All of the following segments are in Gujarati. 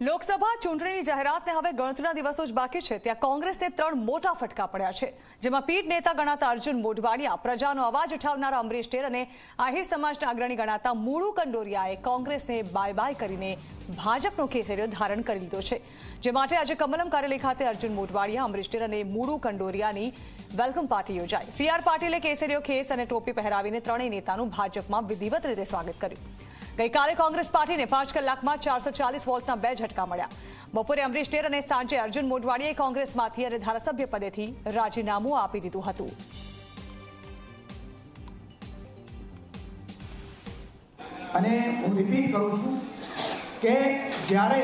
લોકસભા ચૂંટણીની જાહેરાતને હવે ગણતરીના દિવસો જ બાકી છે. ત્યાં કોંગ્રેસને ત્રણ મોટા ફટકા પડ્યા છે. જેમાં પીઢ નેતા ગણાતા અર્જુન મોઢવાડિયા, પ્રજાનો અવાજ ઉઠાવનારા અમરીશ ટેર અને આહિર સમાજના અગ્રણી ગણાતા મૂળુ કંડોરિયાએ કોંગ્રેસને બાય બાય કરીને ભાજપનો કેસરીઓ ધારણ કરી લીધો છે. જે માટે આજે કમલમ કાર્યાલય ખાતે અર્જુન મોઢવાડિયા, અમરીશ ટેર અને મૂળુ કંડોરિયાની વેલકમ પાર્ટી યોજાઈ. સીઆર પાટીલે કેસરીઓ ખેસ અને ટોપી પહેરાવીને ત્રણેય નેતાનું ભાજપમાં વિધિવત રીતે સ્વાગત કર્યું. ગઈકાલે કોંગ્રેસ પાર્ટીને પાંચ કલાકમાં ચારસો ચાલીસ વોલ્ટના બે ઝટકા મળ્યા. બપોરે અમરીશ ટેર અને સાંજે અર્જુન મોઢવાડીએ કોંગ્રેસમાંથી અને ધારાસભ્ય પદેથી રાજીનામું આપી દીધું હતું. અને હું રિપીટ કરું છું કે જ્યારે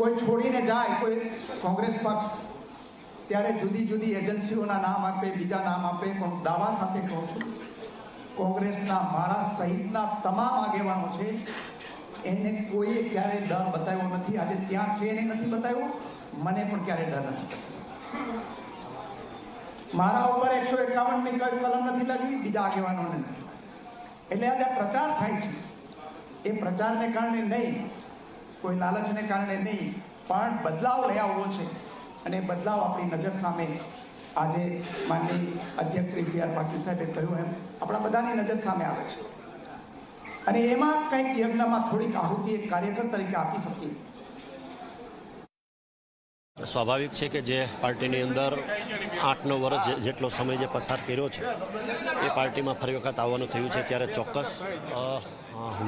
કોઈ છોડીને જાય કોઈ કોંગ્રેસ પક્ષ, ત્યારે જુદી જુદી એજન્સીઓના નામ આપે, બીજા નામ આપે દાવા સાથે કહું છું કોંગ્રેસના મારા સહિતના તમામ આગેવાનો છે, એને કોઈએ ક્યારેય ડર બતાવ્યો નથી. આજે ત્યાં છે એને નથી બતાવ્યો, મને પણ ક્યારેય ડર નથી. મારા ઉપર એકસો એકાવનની કલમ નથી લાગી, બીજા આગેવાનોને નથી. એટલે આજે પ્રચાર થાય છે. એ પ્રચારને કારણે નહીં, કોઈ લાલચને કારણે નહીં, પણ બદલાવ લઈ આવવો છે. અને બદલાવ આપણી નજર સામે આજે માનની અધ્યક્ષ શ્રી સી આર પાટીલ સાહેબે કહ્યું એમ, આપણા બધાની નજર સામે આવે છે. અને એમાં કંઈક યજ્ઞમાં થોડીક આહુતિ એક કાર્યકર તરીકે આપી શકીએ. સ્વાભાવિક છે કે જે પાર્ટીની અંદર આઠ નવ વર્ષ જેટલો સમય જે પસાર કર્યો છે, એ પાર્ટીમાં ફરી વખત આવવાનું થયું છે ત્યારે ચોક્કસ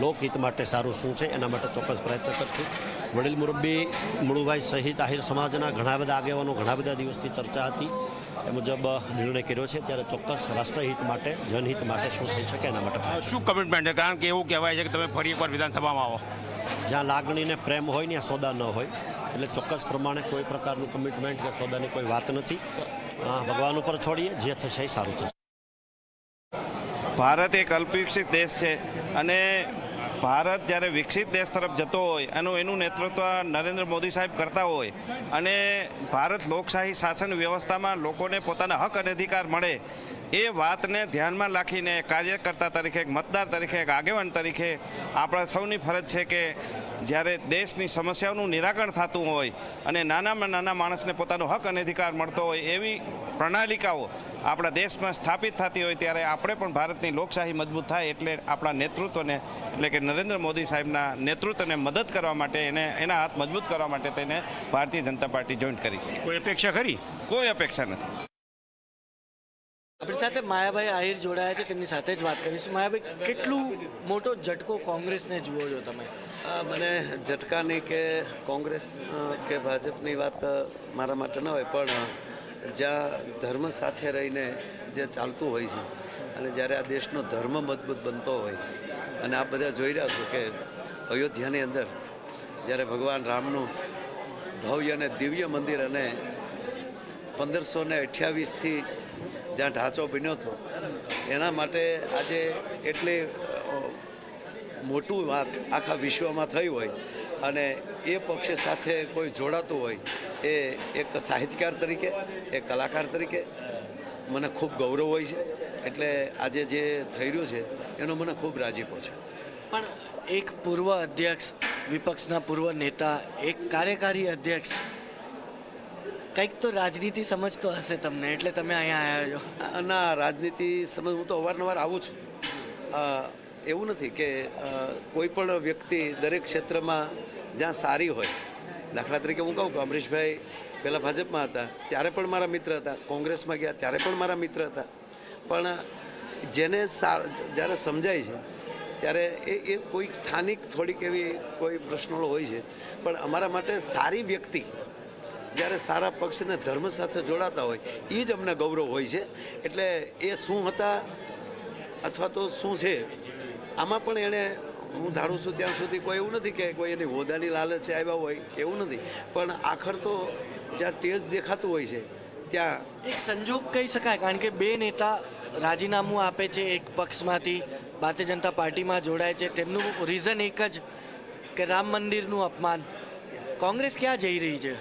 લોકહિત માટે સારું શું છે એના માટે ચોક્કસ પ્રયત્ન કરશું. વડીલ મુરબ્બી મુળુભાઈ સહિત આહિર સમાજના ઘણા બધા આગેવાનો ઘણા બધા દિવસથી ચર્ચા હતી. એ મુજબ નિર્ણય કર્યો છે. ત્યારે ચોક્કસ રાષ્ટ્રહિત માટે જનહિત માટે શું થઈ શકે એના માટે શું કમિટમેન્ટ છે? કારણ કે એવું કહેવાય છે કે તમે ફરી એકવાર વિધાનસભામાં આવો. જ્યાં લાગણીને પ્રેમ હોય ને ત્યાં સોદા ન હોય. એટલે ચોક્કસ પ્રમાણે કોઈ પ્રકારનું કમિટમેન્ટ કે સોદાની કોઈ વાત નથી. ભગવાન ઉપર છોડીએ જે થશે એ સારું થશે. ભારત એક અલ્પવિકસિત દેશ છે અને ભારત જ્યારે વિકસિત દેશ તરફ જતો હોય, એનું એનું નેતૃત્વ નરેન્દ્ર મોદી સાહેબ કરતા હોય અને ભારત લોકશાહી શાસન વ્યવસ્થામાં લોકોને પોતાના હક અને અધિકાર મળે એ વાતને ધ્યાનમાં રાખીને કાર્યકર્તા તરીકે એક મતદાર તરીકે એક આગેવાન તરીકે આપણા સૌની ફરજ છે કે જ્યારે દેશની સમસ્યાઓનું નિરાકરણ થતું હોય અને નાનામાં નાના માણસને પોતાનો હક અને અધિકાર મળતો હોય એવી પ્રણાલિકાઓ આપણા દેશમાં સ્થાપિત થતી હોય ત્યારે આપણે પણ ભારતની લોકશાહી મજબૂત થાય એટલે આપણા નેતૃત્વને એટલે કે નરેન્દ્ર મોદી સાહેબના નેતૃત્વને મદદ કરવા માટે એને એના હાથ મજબૂત કરવા માટે તેને ભારતીય જનતા પાર્ટી જોઈન્ટ કરી છે. કોઈ અપેક્ષા ખરી કોઈ અપેક્ષા નથી. આપણી સાથે માયાભાઈ આહિર જોડાયા છે, તેમની સાથે જ વાત કરીશું. માયાભાઈ, કેટલું મોટો ઝટકો કોંગ્રેસને જુઓ છો તમે? આ મને ઝટકાની કે કોંગ્રેસ કે ભાજપની વાત મારા માટે ન હોય, પણ જ્યાં ધર્મ સાથે રહીને જે ચાલતું હોય છે, અને જ્યારે આ દેશનો ધર્મ મજબૂત બનતો હોય, અને આપ બધા જોઈ રહ્યા છો કે અયોધ્યાની અંદર જ્યારે ભગવાન રામનું ભવ્ય અને દિવ્ય મંદિર અને પંદરસો ને અઠ્યાવીસથી જ્યાં ઢાંચો બન્યો હતો, એના માટે આજે એટલી મોટું વાત આખા વિશ્વમાં થઈ હોય અને એ પક્ષ સાથે કોઈ જોડાતું હોય, એ એક સાહિત્યકાર તરીકે, એક કલાકાર તરીકે મને ખૂબ ગૌરવ હોય છે. એટલે આજે જે થઈ રહ્યું છે, એનો મને ખૂબ રાજીપો છે. પણ એક પૂર્વ અધ્યક્ષ, વિપક્ષના પૂર્વ નેતા, એક કાર્યકારી અધ્યક્ષ કંઈક તો રાજનીતિ સમજતો હશે તમને, એટલે તમે અહીંયા આવ્યા છો. ના, રાજનીતિ સમજ, હું તો અવારનવાર આવું છું. એવું નથી કે કોઈ પણ વ્યક્તિ દરેક ક્ષેત્રમાં જ્યાં સારી હોય, દાખલા તરીકે હું કહું કે અમરીશભાઈ પહેલાં ભાજપમાં હતા, ત્યારે પણ મારા મિત્ર હતા, કોંગ્રેસમાં ગયા, ત્યારે પણ મારા મિત્ર હતા. પણ જેને જ્યારે સમજાય છે, ત્યારે એ એ કોઈક સ્થાનિક થોડીક એવી કોઈ પ્રશ્નો હોય છે. પણ અમારા માટે સારી વ્યક્તિ જ્યારે સારા પક્ષને ધર્મ સાથે જોડાતા હોય એ જ અમને ગૌરવ હોય છે. એટલે એ શું હતા અથવા તો શું છે, આમાં પણ એણે, હું ધારું છું ત્યાં સુધી કોઈ એવું નથી કે કોઈ એની હોદાની લાલચે આવ્યા હોય, કે એવું નથી. પણ આખર તો જ્યાં તેજ દેખાતું હોય છે, ત્યાં એક સંજોગ કહી શકાય, કારણ કે બે નેતા રાજીનામું આપે છે એક પક્ષમાંથી, ભારતીય જનતા પાર્ટીમાં જોડાય છે. તેમનું રીઝન એક જ, કે રામ મંદિરનું અપમાન. કોંગ્રેસ ક્યાં જઈ રહી છે?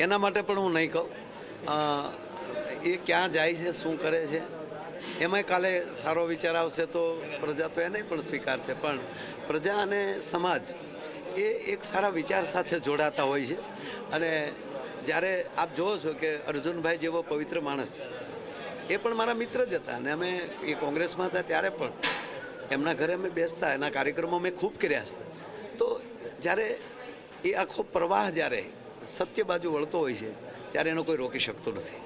એના માટે પણ હું નહીં કહું. એ ક્યાં જાય છે, શું કરે છે, એમાંય કાલે સારો વિચાર આવશે તો પ્રજા તો એને પણ સ્વીકારશે. પણ પ્રજા અને સમાજ એ એક સારા વિચાર સાથે જોડાતા હોય છે. અને જ્યારે આપ જુઓ છો કે અર્જુનભાઈ જેવો પવિત્ર માણસ એ પણ મારા મિત્ર જ હતા અને અમે એ કોંગ્રેસમાં હતા ત્યારે પણ. એમના ઘરે અમે બેસતા, એના કાર્યક્રમો મેં ખૂબ કર્યા છે. તો જ્યારે એ આખો પ્રવાહ જ્યારે સત્ય બાજુ વળતો હોય છે, ત્યારે એનો કોઈ રોકી શકતો નથી.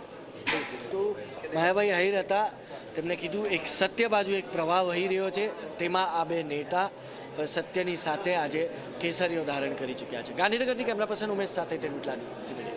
તો માયાભાઈ આહિર હતા તેમણે કીધું એક સત્ય બાજુ એક પ્રવાહ વહી રહ્યો છે, તેમાં આ બે નેતા સત્યની સાથે આજે કેસરીઓ ધારણ કરી ચૂક્યા છે. ગાંધીનગરની કેમેરા પર્સન ઉમેશ સાથે તેનું